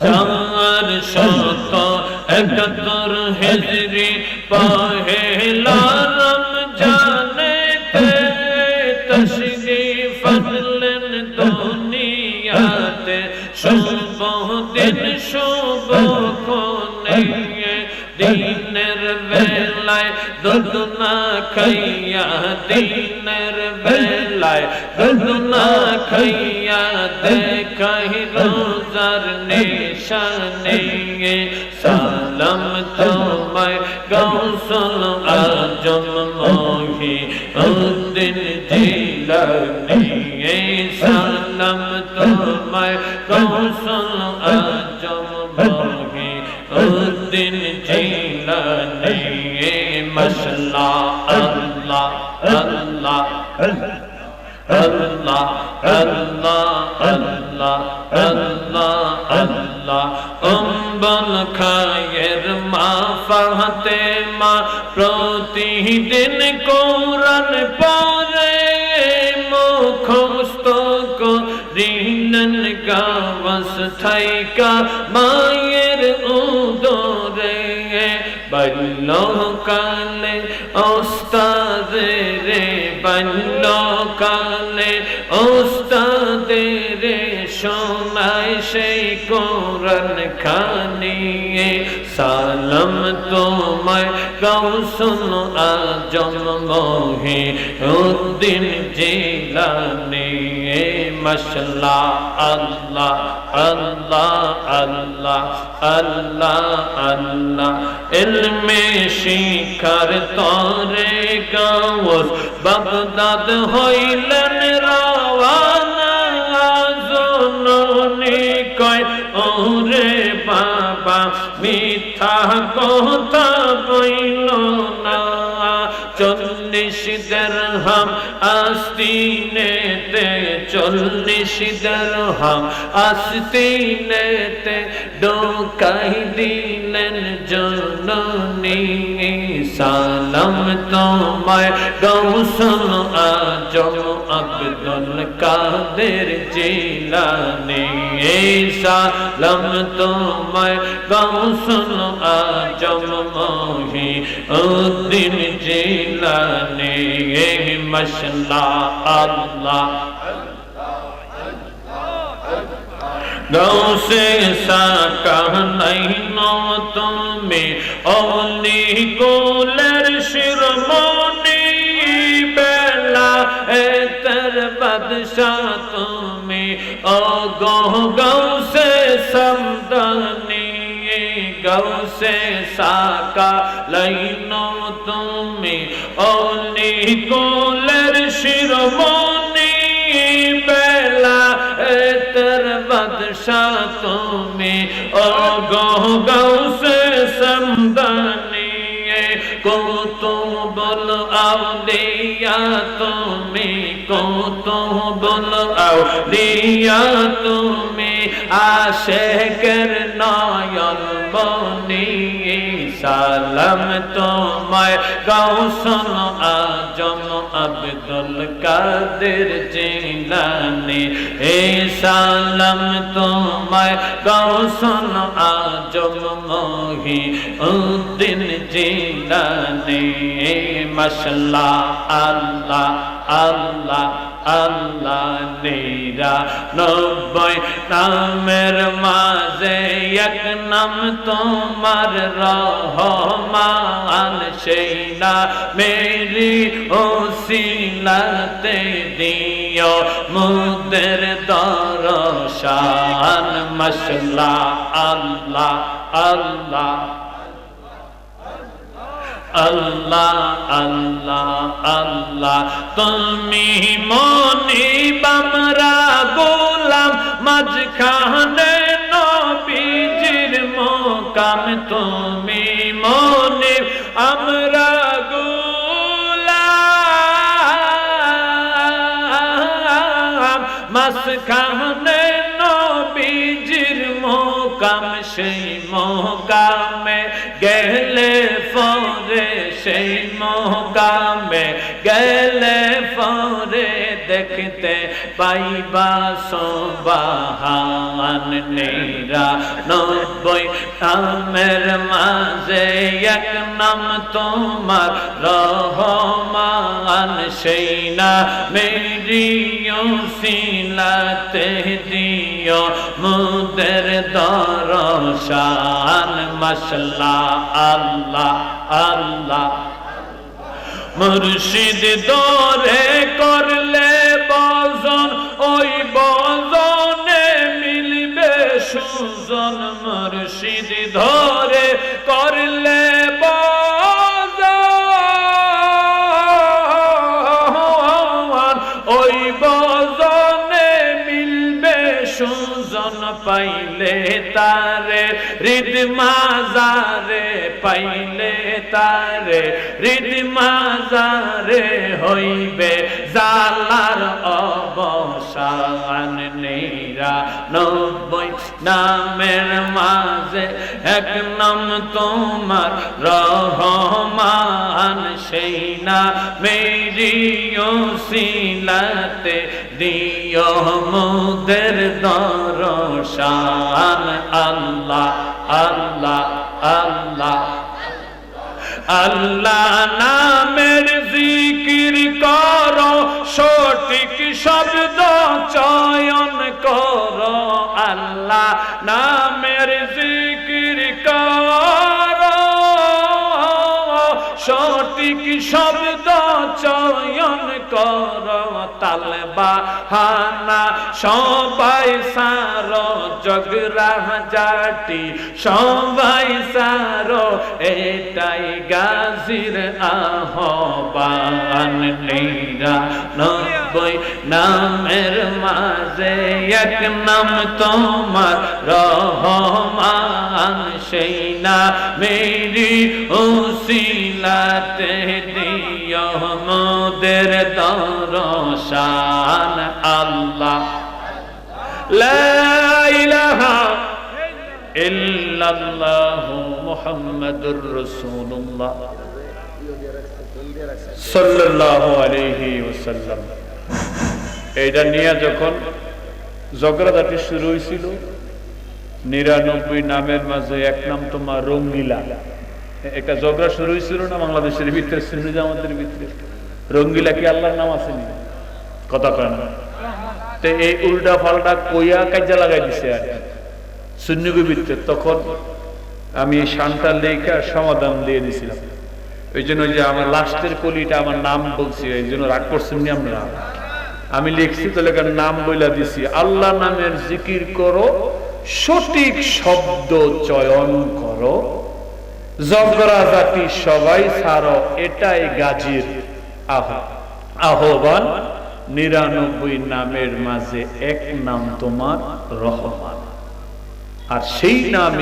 চার শত একাত্তর হিজরি পহেলা রমজানে তশরিফ আনলেন দুনিয়াতে শুভ দিন শুভ কোনে দিনের বেলায় দুদনা খাইয়া দিনের বেলায় দুদনা খাইয়া দেখাই রোজার নিশানে সালাম তোমায় গৌসল আজম মহি উদ্দিন জিলানি সালাম তোমায় গৌসল আজম মহি উদ্দিন জিলানি মশলা আল্লাহ আল্লাহ আল্লাহ আল্লাহ আল্লাহ আল্লাহ আল্লাহ অম্বল খায়ের মা ফাহাতে মা প্রতিদিন কোরআন পড়ে মুখস্ত করিলেন গাওয়াস থাইকা মায়ের উদরে বল্ল কালে ওস্তাদ রে বল্ল কালে ওস্তাদ রে সোনায় সেই কোরআন খানিয়ে সালাম তোমায় গৌসুল আজম মোহে উদ্দিন জিলানি। মশলা আল্লাহ আল্লাহ আল্লাহ আল্লাহ আল্লাহ। ইলমে শিখার তরে গাওস, বাগদাদ হইলেন রাওয়ানা। জননী কয়, ওরে বাবা মিথ্যা কথা বইল না। চল্লিশ দরহাম আস্তিনেতে চল্লিশ দরহাম আস্তিনেতে ডোকাই দিলেন তোমায় গৌসল আজম আব্দুল কাদের জিলানি। সালাম তোমায় গৌসল আজম মহি উদ্দিন জিলানি মশলা আল্লাহ। গৌসে সাকাহ নাই নো তুমি অলি গোলের শিরমণি বাদশাহ তুমি ও গো গৌসে সমদানি গৌসে সাকা লাইনো তুমি অলি গোলের শিরমণি বেলা এতর বাদশাহ তুমি ও গো গৌসে সমদানি কুতুবুল আউলিয়া তুমি কুতুবুল আউলিয়া তুমি আশেকের নয়ন বনি সালাম তোমায় গৌসল আজম আব্দুল কাদের জিলানি। এ সালাম তোমায় গৌসল আজম মহি উদ্দিন জিলানি। মশলা আল্লাহ আল্লাহ আল্লাহ নিরা নব্বই নামের মাঝে এক নাম তোমার রহমান। সেই না মেরি ওসিলাতে দিও মুদের দরশান মশলা আল্লাহ আল্লাহ। আল্লাহ আল্লাহ আল্লাহ। তুমি মনি বামরা গোলাম, মাঝখানে নবীজির মোকাম তুমি গোলাম মাঝখানে নবীজির মোকাম সেই মোকামে গেলে ফরে সেই মোকামে গেলে দেখতে পাইবা সোবাহান নেরা নব্বই নামের মাঝে এক নাম তোমার রহমান। সেই না মেরিও সিলাতে দিও মুদের দরশান। মশলা আল্লাহ আল্লাহ। মুর্শিদ দরে করলে পাইলে তারে, হৃদ মাজারে পাইলে তারে, হৃদ মাজারে হইবে জালার অবসান নেরা নব্বই নামের মাঝে এক নাম তোমার রহমান, সেই না মেরিও সিলাতে দিও মুদের দরশান আল্লাহ আল্লাহ আল্লাহ। আল্লাহ নামের জিকির করো, সঠিক শব্দ চয়ন করো। আল্লাহ নামের জিকির করো, সঠিক শব্দ চয়ন কর। তালবা হানা সবাই সারো জাটি সবাই সারো, এটাই গাজির আহ্বান। নামের মাঝে এক নাম তোমার রহমান। সেই না মেরি উসিলাতে দিও মোদের দরশান। আল্লাহ লা এইটা নিয়ে যখন শুরু হয়েছিল, নিরানব্বই নামের মাঝে এক নাম তোমার রঙ্গিলা একটা ঝগড়া শুরু হয়েছিল না বাংলাদেশের ভিতরে, সুন্নি ভিতরে? রঙ্গিলা কি আল্লাহর নাম আসেনি? কথা কয় না। তো এই উল্টা ফাল্টা কইয়া কাজা লাগাই দিছে আর। সুন্নিগুর তখন আমি শানটা লেখা সমাধান দিয়ে দিছিলাম। ওই জন্য যে আমার লাস্টের কলিটা আমার নাম বলছি, এই জন্য রাগ করছেন আমরা আমি লিখছি তো লেখার নাম বইলা দিছি? আল্লাহ নামের জিকির করো, সঠিক শব্দ চয়ন করো, জগরা জাতি সবাই সারো এটাই গাজীর আহ, আহ্বান। নিরানব্বই নামের মাঝে এক নাম তোমার রহমান। আর সেই নামে